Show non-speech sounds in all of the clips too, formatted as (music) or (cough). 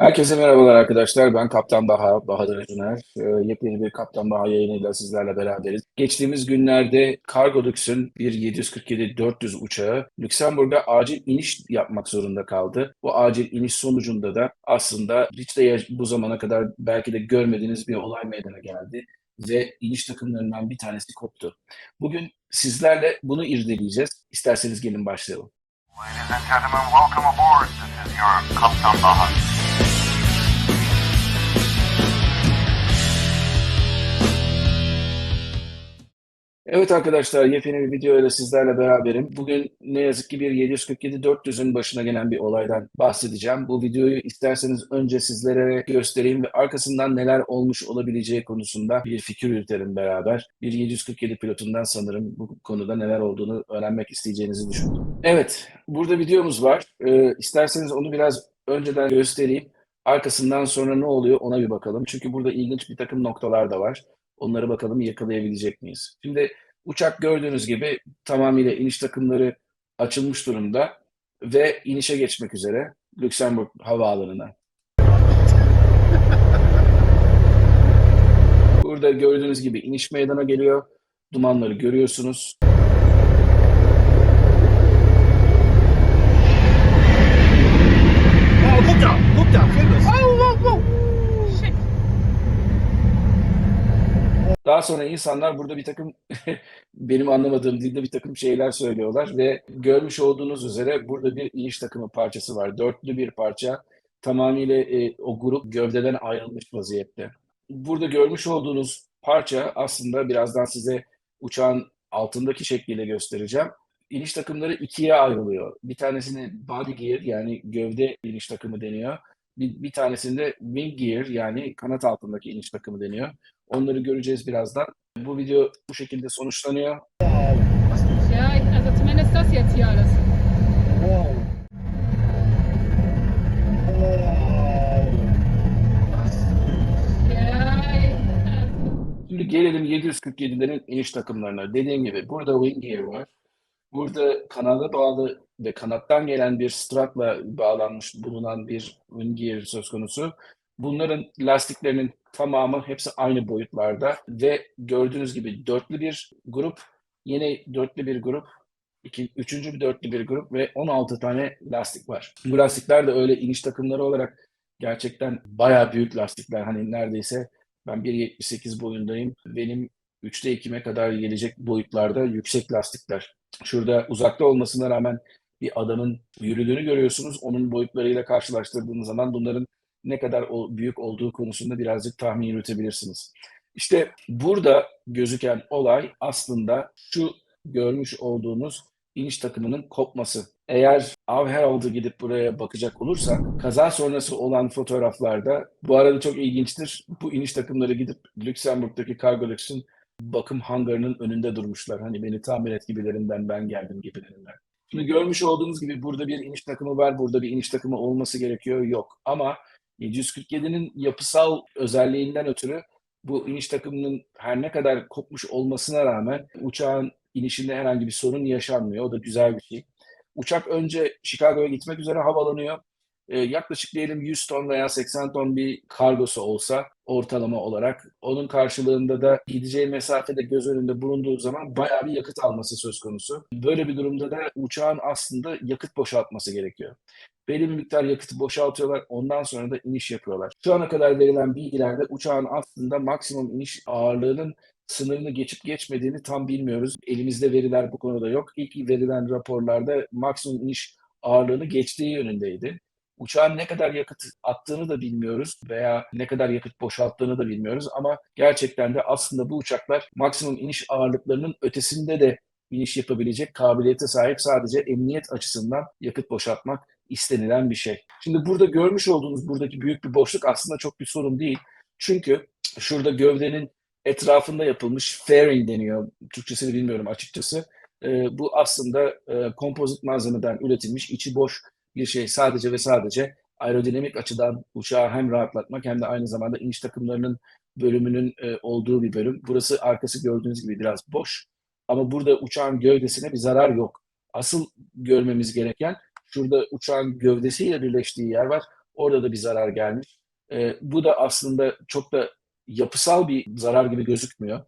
Herkese merhabalar arkadaşlar. Ben Kaptan Baha, Bahadır Acuner. Ee, yepyeni bir Kaptan Baha yayınıyla sizlerle beraberiz. Geçtiğimiz günlerde Cargolux'un bir 747-400 uçağı Lüksemburg'a acil iniş yapmak zorunda kaldı. Bu acil iniş sonucunda da aslında hiç de bu zamana kadar belki de görmediğiniz bir olay meydana geldi ve iniş takımlarından bir tanesi koptu. Bugün sizlerle bunu irdeleyeceğiz. İsterseniz gelin başlayalım. Ladies and gentlemen, welcome aboard. This is your Kaptan Bahar. Evet arkadaşlar yepyeni bir video ile sizlerle beraberim. Bugün ne yazık ki bir 747-400'ün başına gelen bir olaydan bahsedeceğim. Bu videoyu isterseniz önce sizlere göstereyim ve arkasından neler olmuş olabileceği konusunda bir fikir yürütelim beraber. Bir 747 pilotundan sanırım bu konuda neler olduğunu öğrenmek isteyeceğinizi düşündüm. Evet, burada videomuz var. Ee, isterseniz onu biraz önceden göstereyim. Arkasından sonra ne oluyor ona bir bakalım. Çünkü burada ilginç bir takım noktalar da var. Onları bakalım yakalayabilecek miyiz? Şimdi uçak gördüğünüz gibi tamamıyla iniş takımları açılmış durumda ve inişe geçmek üzere Lüksemburg Havaalanı'na. (laughs) Burada gördüğünüz gibi iniş meydana geliyor. Dumanları görüyorsunuz. Oh, guck da, guck da, Daha sonra insanlar burada bir takım (laughs) benim anlamadığım dilde bir takım şeyler söylüyorlar ve görmüş olduğunuz üzere burada bir iniş takımı parçası var. Dörtlü bir parça. Tamamıyla e, o grup gövdeden ayrılmış vaziyette. Burada görmüş olduğunuz parça aslında birazdan size uçağın altındaki şekliyle göstereceğim. İniş takımları ikiye ayrılıyor. Bir tanesine body gear yani gövde iniş takımı deniyor. Bir, bir tanesinde wing gear yani kanat altındaki iniş takımı deniyor. Onları göreceğiz birazdan. Bu video bu şekilde sonuçlanıyor. Ja, also zumindest das jetzt hier alles. Wow. Ja, Şimdi gelelim 747'lerin iniş takımlarına. Dediğim gibi burada wing gear var. Burada kanada bağlı ve kanattan gelen bir stratla bağlanmış bulunan bir wing gear söz konusu. Bunların lastiklerinin tamamı hepsi aynı boyutlarda ve gördüğünüz gibi dörtlü bir grup, yine dörtlü bir grup, iki, üçüncü bir dörtlü bir grup ve 16 tane lastik var. Bu lastikler de öyle iniş takımları olarak gerçekten bayağı büyük lastikler. Hani neredeyse ben 1.78 boyundayım. Benim 3'te 2'me kadar gelecek boyutlarda yüksek lastikler. Şurada uzakta olmasına rağmen bir adamın yürüdüğünü görüyorsunuz. Onun boyutlarıyla karşılaştırdığınız zaman bunların ne kadar büyük olduğu konusunda birazcık tahmin yürütebilirsiniz. İşte burada gözüken olay aslında şu görmüş olduğunuz iniş takımının kopması. Eğer Av Herald'ı gidip buraya bakacak olursak kaza sonrası olan fotoğraflarda bu arada çok ilginçtir. Bu iniş takımları gidip Lüksemburg'daki Cargolux'un bakım hangarının önünde durmuşlar. Hani beni tamir et gibilerinden ben geldim gibilerinden. Şimdi görmüş olduğunuz gibi burada bir iniş takımı var. Burada bir iniş takımı olması gerekiyor. Yok. Ama 747'nin yapısal özelliğinden ötürü bu iniş takımının her ne kadar kopmuş olmasına rağmen uçağın inişinde herhangi bir sorun yaşanmıyor. O da güzel bir şey. Uçak önce Chicago'ya gitmek üzere havalanıyor. Ee, yaklaşık diyelim 100 ton veya 80 ton bir kargosu olsa ortalama olarak onun karşılığında da gideceği mesafede göz önünde bulunduğu zaman bayağı bir yakıt alması söz konusu. Böyle bir durumda da uçağın aslında yakıt boşaltması gerekiyor. Belli bir miktar yakıtı boşaltıyorlar. Ondan sonra da iniş yapıyorlar. Şu ana kadar verilen bilgilerde uçağın aslında maksimum iniş ağırlığının sınırını geçip geçmediğini tam bilmiyoruz. Elimizde veriler bu konuda yok. İlk verilen raporlarda maksimum iniş ağırlığını geçtiği yönündeydi. Uçağın ne kadar yakıt attığını da bilmiyoruz veya ne kadar yakıt boşalttığını da bilmiyoruz ama gerçekten de aslında bu uçaklar maksimum iniş ağırlıklarının ötesinde de iniş yapabilecek kabiliyete sahip sadece emniyet açısından yakıt boşaltmak istenilen bir şey. Şimdi burada görmüş olduğunuz buradaki büyük bir boşluk aslında çok bir sorun değil. Çünkü şurada gövdenin etrafında yapılmış fairing deniyor. Türkçesini bilmiyorum açıkçası. Ee, bu aslında e, kompozit malzemeden üretilmiş içi boş bir şey. Sadece ve sadece aerodinamik açıdan uçağı hem rahatlatmak hem de aynı zamanda iniş takımlarının bölümünün e, olduğu bir bölüm. Burası arkası gördüğünüz gibi biraz boş. Ama burada uçağın gövdesine bir zarar yok. Asıl görmemiz gereken şurada uçağın gövdesiyle birleştiği yer var. Orada da bir zarar gelmiş. Ee, bu da aslında çok da yapısal bir zarar gibi gözükmüyor.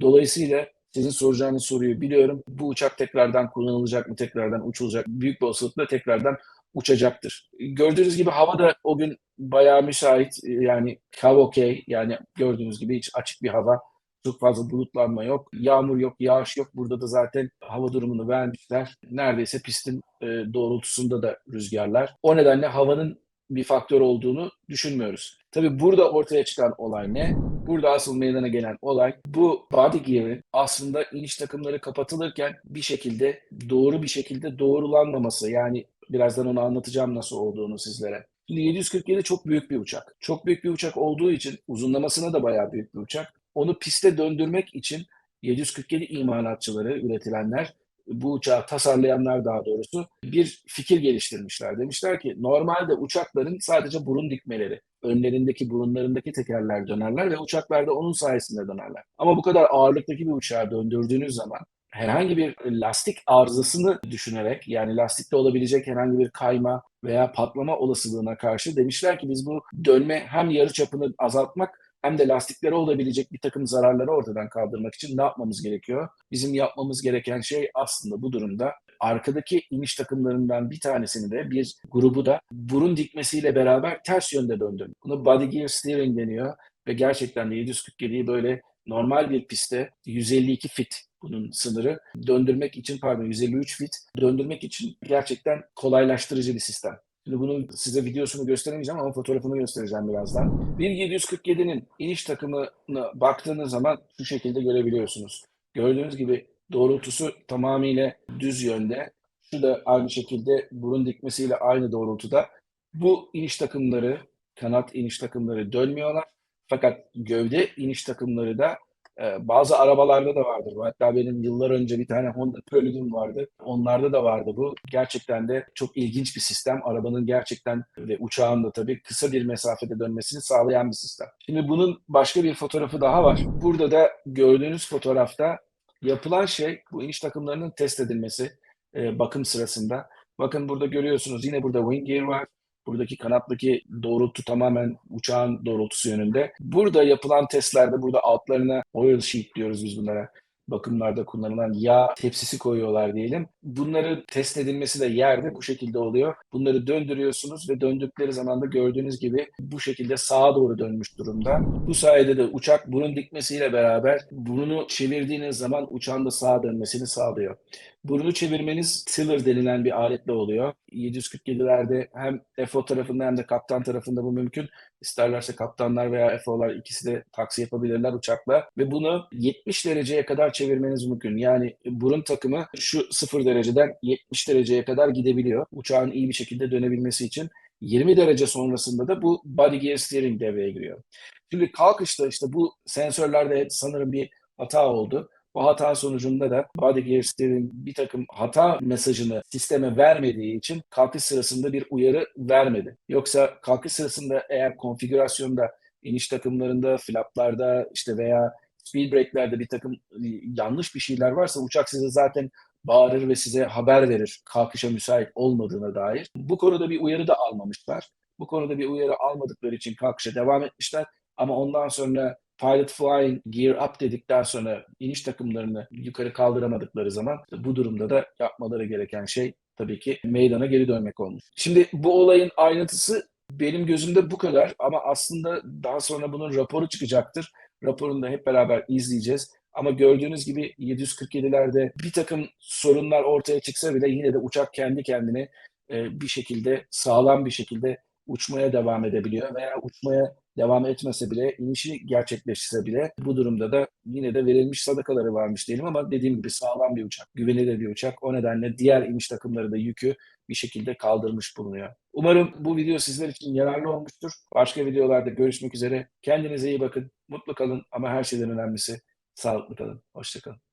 Dolayısıyla sizin soracağınız soruyu biliyorum. Bu uçak tekrardan kullanılacak mı, tekrardan uçulacak mı? Büyük bir olasılıkla tekrardan uçacaktır. Gördüğünüz gibi hava da o gün bayağı müsait. Yani hava okey. Yani gördüğünüz gibi hiç açık bir hava. Çok fazla bulutlanma yok. Yağmur yok, yağış yok. Burada da zaten hava durumunu vermişler. Neredeyse pistin e, doğrultusunda da rüzgarlar. O nedenle havanın bir faktör olduğunu düşünmüyoruz. Tabii burada ortaya çıkan olay ne? Burada asıl meydana gelen olay bu body gear'in aslında iniş takımları kapatılırken bir şekilde doğru bir şekilde doğrulanmaması. Yani birazdan onu anlatacağım nasıl olduğunu sizlere. Şimdi 747 çok büyük bir uçak. Çok büyük bir uçak olduğu için uzunlamasına da bayağı büyük bir uçak. Onu piste döndürmek için 747 imalatçıları, üretilenler bu uçağı tasarlayanlar daha doğrusu bir fikir geliştirmişler. Demişler ki normalde uçakların sadece burun dikmeleri, önlerindeki burunlarındaki tekerler dönerler ve uçaklar da onun sayesinde dönerler. Ama bu kadar ağırlıktaki bir uçağı döndürdüğünüz zaman herhangi bir lastik arızasını düşünerek yani lastikte olabilecek herhangi bir kayma veya patlama olasılığına karşı demişler ki biz bu dönme hem yarı çapını azaltmak hem de lastiklere olabilecek bir takım zararları ortadan kaldırmak için ne yapmamız gerekiyor? Bizim yapmamız gereken şey aslında bu durumda arkadaki iniş takımlarından bir tanesini de bir grubu da burun dikmesiyle beraber ters yönde döndürmek. Buna body gear steering deniyor ve gerçekten de 747'yi böyle normal bir pistte 152 fit bunun sınırı döndürmek için pardon 153 fit döndürmek için gerçekten kolaylaştırıcı bir sistem. Şimdi bunun size videosunu gösteremeyeceğim ama fotoğrafını göstereceğim birazdan. Bir 747'nin iniş takımına baktığınız zaman şu şekilde görebiliyorsunuz. Gördüğünüz gibi doğrultusu tamamıyla düz yönde. Şu da aynı şekilde burun dikmesiyle aynı doğrultuda. Bu iniş takımları, kanat iniş takımları dönmüyorlar. Fakat gövde iniş takımları da e, bazı arabalarda da vardır. bu. Hatta benim yıllar önce bir tane Honda Preludum vardı. Onlarda da vardı bu. Gerçekten de çok ilginç bir sistem. Arabanın gerçekten ve uçağın da tabii kısa bir mesafede dönmesini sağlayan bir sistem. Şimdi bunun başka bir fotoğrafı daha var. Burada da gördüğünüz fotoğrafta yapılan şey bu iniş takımlarının test edilmesi e, bakım sırasında. Bakın burada görüyorsunuz yine burada wing gear var. Buradaki kanattaki doğrultu tamamen uçağın doğrultusu yönünde. Burada yapılan testlerde burada altlarına oil sheet diyoruz biz bunlara. Bakımlarda kullanılan yağ tepsisi koyuyorlar diyelim. Bunların test edilmesi de yerde bu şekilde oluyor. Bunları döndürüyorsunuz ve döndükleri zaman da gördüğünüz gibi bu şekilde sağa doğru dönmüş durumda. Bu sayede de uçak burun dikmesiyle beraber burunu çevirdiğiniz zaman uçağın da sağa dönmesini sağlıyor. Burunu çevirmeniz tiller denilen bir aletle oluyor. 747'lerde hem FO tarafında hem de kaptan tarafında bu mümkün. İsterlerse kaptanlar veya FO'lar ikisi de taksi yapabilirler uçakla. Ve bunu 70 dereceye kadar çevirmeniz mümkün. Yani burun takımı şu 0 dereceden 70 dereceye kadar gidebiliyor. Uçağın iyi bir şekilde dönebilmesi için. 20 derece sonrasında da bu body gear steering devreye giriyor. Şimdi kalkışta işte bu sensörlerde sanırım bir hata oldu. Bu hata sonucunda da body gear steering bir takım hata mesajını sisteme vermediği için kalkış sırasında bir uyarı vermedi. Yoksa kalkış sırasında eğer konfigürasyonda iniş takımlarında, flaplarda işte veya speed brake'lerde bir takım yanlış bir şeyler varsa uçak size zaten bağırır ve size haber verir kalkışa müsait olmadığına dair. Bu konuda bir uyarı da almamışlar. Bu konuda bir uyarı almadıkları için kalkışa devam etmişler. Ama ondan sonra pilot flying gear up dedikten sonra iniş takımlarını yukarı kaldıramadıkları zaman bu durumda da yapmaları gereken şey tabii ki meydana geri dönmek olmuş. Şimdi bu olayın ayrıntısı benim gözümde bu kadar ama aslında daha sonra bunun raporu çıkacaktır. Raporunu da hep beraber izleyeceğiz. Ama gördüğünüz gibi 747'lerde bir takım sorunlar ortaya çıksa bile yine de uçak kendi kendine e, bir şekilde sağlam bir şekilde uçmaya devam edebiliyor veya uçmaya devam etmese bile, inişi gerçekleşse bile bu durumda da yine de verilmiş sadakaları varmış diyelim ama dediğim gibi sağlam bir uçak, güvenilir bir uçak. O nedenle diğer iniş takımları da yükü bir şekilde kaldırmış bulunuyor. Umarım bu video sizler için yararlı olmuştur. Başka videolarda görüşmek üzere. Kendinize iyi bakın, mutlu kalın ama her şeyden önemlisi sağlıklı kalın. Hoşçakalın.